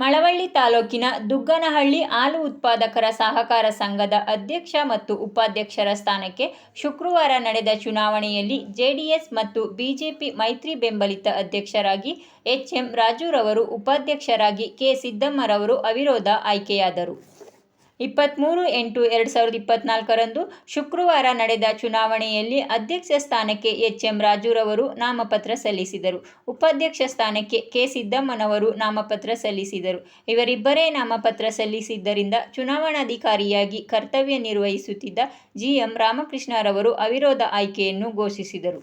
ಮಳವಳ್ಳಿ ತಾಲೂಕಿನ ದುಗ್ಗನಹಳ್ಳಿ ಹಾಲು ಉತ್ಪಾದಕರ ಸಹಕಾರ ಸಂಘದ ಅಧ್ಯಕ್ಷ ಮತ್ತು ಉಪಾಧ್ಯಕ್ಷರ ಸ್ಥಾನಕ್ಕೆ ಶುಕ್ರವಾರ ನಡೆದ ಚುನಾವಣೆಯಲ್ಲಿ ಜೆಡಿಎಸ್ ಮತ್ತು ಬಿಜೆಪಿ ಮೈತ್ರಿ ಬೆಂಬಲಿತ ಅಧ್ಯಕ್ಷರಾಗಿ ಎಚ್ಎಂ ರಾಜುರವರು ಉಪಾಧ್ಯಕ್ಷರಾಗಿ ಕೆ ಸಿದ್ದಮ್ಮರವರು ಅವಿರೋಧ ಆಯ್ಕೆಯಾದರು. ಇಪ್ಪತ್ತ್ಮೂರು ಎಂಟು ಎರಡು ಸಾವಿರದ ಇಪ್ಪತ್ತ್ನಾಲ್ಕರಂದು ಶುಕ್ರವಾರ ನಡೆದ ಚುನಾವಣೆಯಲ್ಲಿ ಅಧ್ಯಕ್ಷ ಸ್ಥಾನಕ್ಕೆ ಎಚ್ ಎಂ ರಾಜುರವರು ನಾಮಪತ್ರ ಸಲ್ಲಿಸಿದರು. ಉಪಾಧ್ಯಕ್ಷ ಸ್ಥಾನಕ್ಕೆ ಕೆ. ಸಿದ್ದಮ್ಮನವರು ನಾಮಪತ್ರ ಸಲ್ಲಿಸಿದರು. ಇವರಿಬ್ಬರೇ ನಾಮಪತ್ರ ಸಲ್ಲಿಸಿದ್ದರಿಂದ ಚುನಾವಣಾಧಿಕಾರಿಯಾಗಿ ಕರ್ತವ್ಯ ನಿರ್ವಹಿಸುತ್ತಿದ್ದ ಜಿಎಂ ರಾಮಕೃಷ್ಣರವರು ಅವಿರೋಧ ಆಯ್ಕೆಯನ್ನು ಘೋಷಿಸಿದರು.